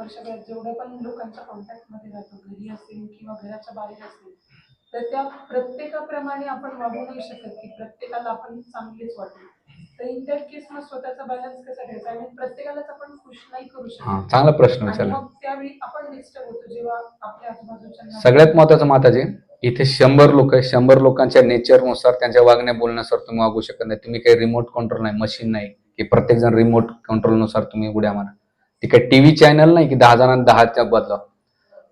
वर्षभरात जेवढे पण लोकांच्या कॉन्टॅक्टमध्ये जातो घरी असेल किंवा घराच्या बाहेर असेल तर त्या प्रत्येकाप्रमाणे आपण वागू नाही शकत की प्रत्येकाला आपण चांगलेच वाटू. तर इन दॅट केस मग स्वतःचा बॅलन्स कसा ठेवायचा? आणि प्रत्येकालाच आपण खुश नाही करू हा शकत चांगला प्रश्न आणि विचारला मग त्यावेळी आपण डिस्टर्ब होतो जेव्हा आपल्या आजूबाजूच्या सगळ्यात महत्वाचं माताजी इथे शंभर लोक आहे शंभर लोकांच्या नेचरनुसार त्यांच्या वागण्या बोलण्यानुसार तुम्ही वागू शकत नाही. तुम्ही काही रिमोट कंट्रोल नाही मशीन नाही की प्रत्येक जण रिमोट कंट्रोलनुसार तुम्ही उड्या मारा. ती काही टीव्ही चॅनल नाही की दहा जणांना दहाच्या बदला.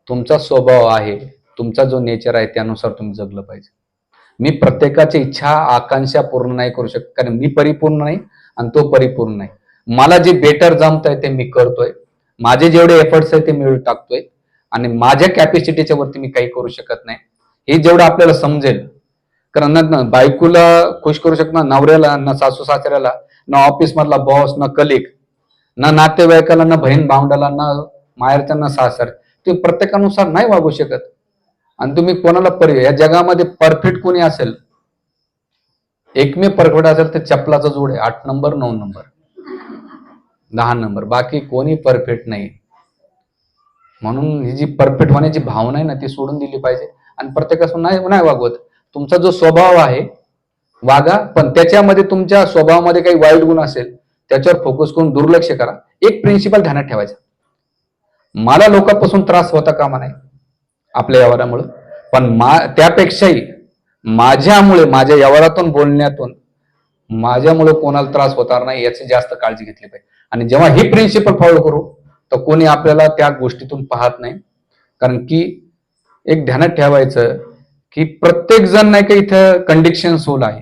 तुमचा स्वभाव आहे तुमचा जो नेचर आहे त्यानुसार तुम्ही जगलं पाहिजे. मी प्रत्येकाची इच्छा आकांक्षा पूर्ण नाही करू शकत कारण मी परिपूर्ण नाही आणि तो परिपूर्ण नाही. मला जे बेटर जमत आहे ते मी करतोय. माझे जेवढे एफर्ट्स आहे ते मिळून टाकतोय. आणि माझ्या कॅपॅसिटीच्या वरती मी काही करू शकत नाही. हे जेवढं आपल्याला समजेल. कारण ना- बायकोला खुश करू शकणार नवऱ्याला ना सासू सासऱ्याला ना ऑफिस मधला बॉस ना कलिक ना नातेवाईकाला ना बहीण भावंडाला ना माहेरच्या ना सासर तुम्ही प्रत्येकानुसार नाही वागू शकत. आणि तुम्ही कोणाला पर्याय? या जगामध्ये परफेक्ट कोणी असेल? एकमेव परफेक्ट असेल तर चपलाचा जोड आहे. आठ नंबर नऊ नंबर. दहा नंबर. बाकी कोणी परफेक्ट नाही. म्हणून ही जी परफेक्ट होण्याची भावना आहे ना ती सोडून दिली पाहिजे. आणि प्रत्येकापासून नाही नाही वागवत. तुमचा जो स्वभाव आहे वागा. पण त्याच्यामध्ये तुमच्या स्वभावामध्ये काही वाईट गुण असेल त्याच्यावर फोकस करून दुर्लक्ष करा. एक प्रिन्सिपल ध्यानात ठेवायचा. मला लोकांपासून त्रास होता कामा नाही आपल्या व्यवहारामुळे. पण मा त्यापेक्षाही माझ्यामुळे माझ्या व्यवहारातून बोलण्यातून माझ्यामुळे कोणाला त्रास होणार नाही याची जास्त काळजी घेतली पाहिजे. आणि जेव्हा ही प्रिन्सिपल फॉलो करू तर कोणी आपल्याला त्या गोष्टीतून पाहत नाही. कारण की एक ध्यानात ठेवायचं की प्रत्येक जण नाही का इथं कंडिक्शन सोल आहे.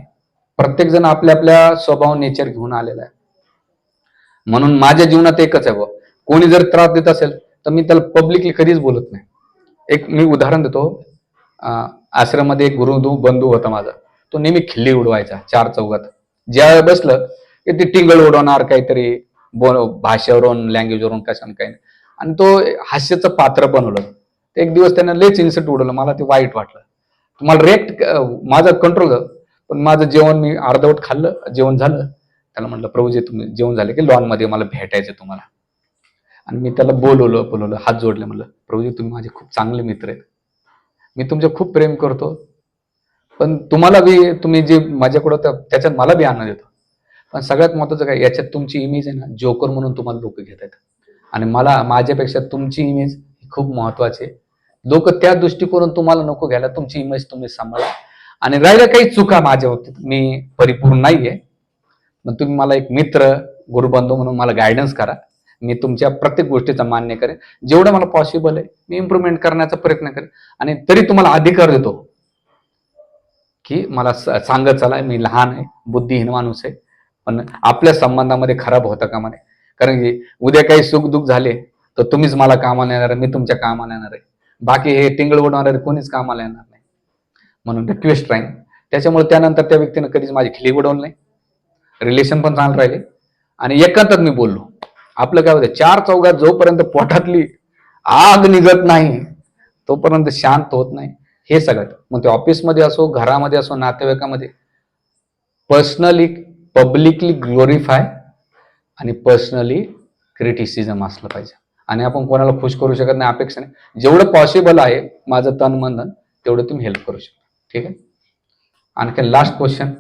प्रत्येक जण आपल्या आपल्या स्वभाव नेचर घेऊन आलेला आहे. म्हणून माझ्या जीवनात एकच आहे बुवा. कोणी जर त्रास देत असेल तर मी त्याला पब्लिकली कधीच बोलत नाही. एक मी उदाहरण देतो. आश्रममध्ये एक गुरुदू बंधू होता माझा. तो नेहमी खिल्ली उडवायचा चार चौघात. ज्या बसलं की ती टिंगल उडवणार काहीतरी बोल भाषेवरून लँग्वेजवरून कशाने काही नाही. आणि तो हास्याचं पात्र बनवलं. एक दिवस त्यानं लेच इन्सर्ट उडवलं. मला ते वाईट वाटलं. मला रेक्ट माझा कंट्रोल पण माझं जेवण मी अर्धवट खाल्लं जेवण झालं. त्याला म्हटलं प्रभूजी तुम्ही जेवण झाले की लॉनमध्ये मला भेटायचं तुम्हाला. आणि मी त्याला बोलवलं बोलवलं हात जोडले म्हटलं प्रभूजी तुम्ही माझे खूप चांगले मित्र आहेत. मी तुमचं खूप प्रेम करतो. पण तुम्हाला बी तुम्ही जे माझ्याकडं होतं त्याच्यात मला बी आनंद येतो. पण सगळ्यात महत्वाचं काय याच्यात तुमची इमेज आहे ना जोकर म्हणून तुम्हाला लोक घेत आहेत. आणि मला माझ्यापेक्षा तुमची इमेज खूप महत्वाची आहे. लोक त्या दृष्टिकोनातून तुम्हाला नको घ्यायला तुमची इमेज तुम्ही सांभाळा. आणि राहिल्या काही चुका माझ्या बाबतीत मी परिपूर्ण नाहीये. मग तुम्ही मला एक मित्र गुरुबंधू म्हणून मला गायडन्स करा. मी तुमच्या प्रत्येक गोष्टीचा मान्य करेन. जेवढं मला पॉसिबल आहे मी इम्प्रुव्हमेंट करण्याचा प्रयत्न करेन. आणि तरी तुम्हाला अधिकार देतो की मला सांगत चला मी लहान आहे बुद्धिहीन माणूस आहे पण आपल्या संबंधामध्ये खराब होता कामा नये कारण की उद्या काही सुख दुःख झाले तर तुम्हीच मला कामाला येणार आहे मी तुमच्या कामाला येणार आहे. बाकी हे टिंगळ उडवणारे कोणीच कामाला येणार नाही. म्हणून रिक्वेस्ट राहील त्याच्यामुळे त्यानंतर त्या व्यक्तीनं कधीच माझी खिली उडवली नाही. रिलेशन पण चांगलं राहिले. आणि एकांतात मी बोललो. आपलं काय होतं चार चौघात जोपर्यंत पोटातली आग निघत नाही तोपर्यंत शांत होत नाही. हे सगळं. मग ते ऑफिसमध्ये असो घरामध्ये असो नातेवाईकामध्ये पर्सनली पब्लिकली ग्लोरीफाय आणि पर्सनली क्रिटिसिझम असलं पाहिजे. आणि आपण कोणाला खुश करू शकत नाही अपेक्षा नाही. जेवढं पॉसिबल आहे माझं तन मन तेवढं तुम्ही हेल्प करू शकता. ठीक आहे? आणखी लास्ट क्वेश्चन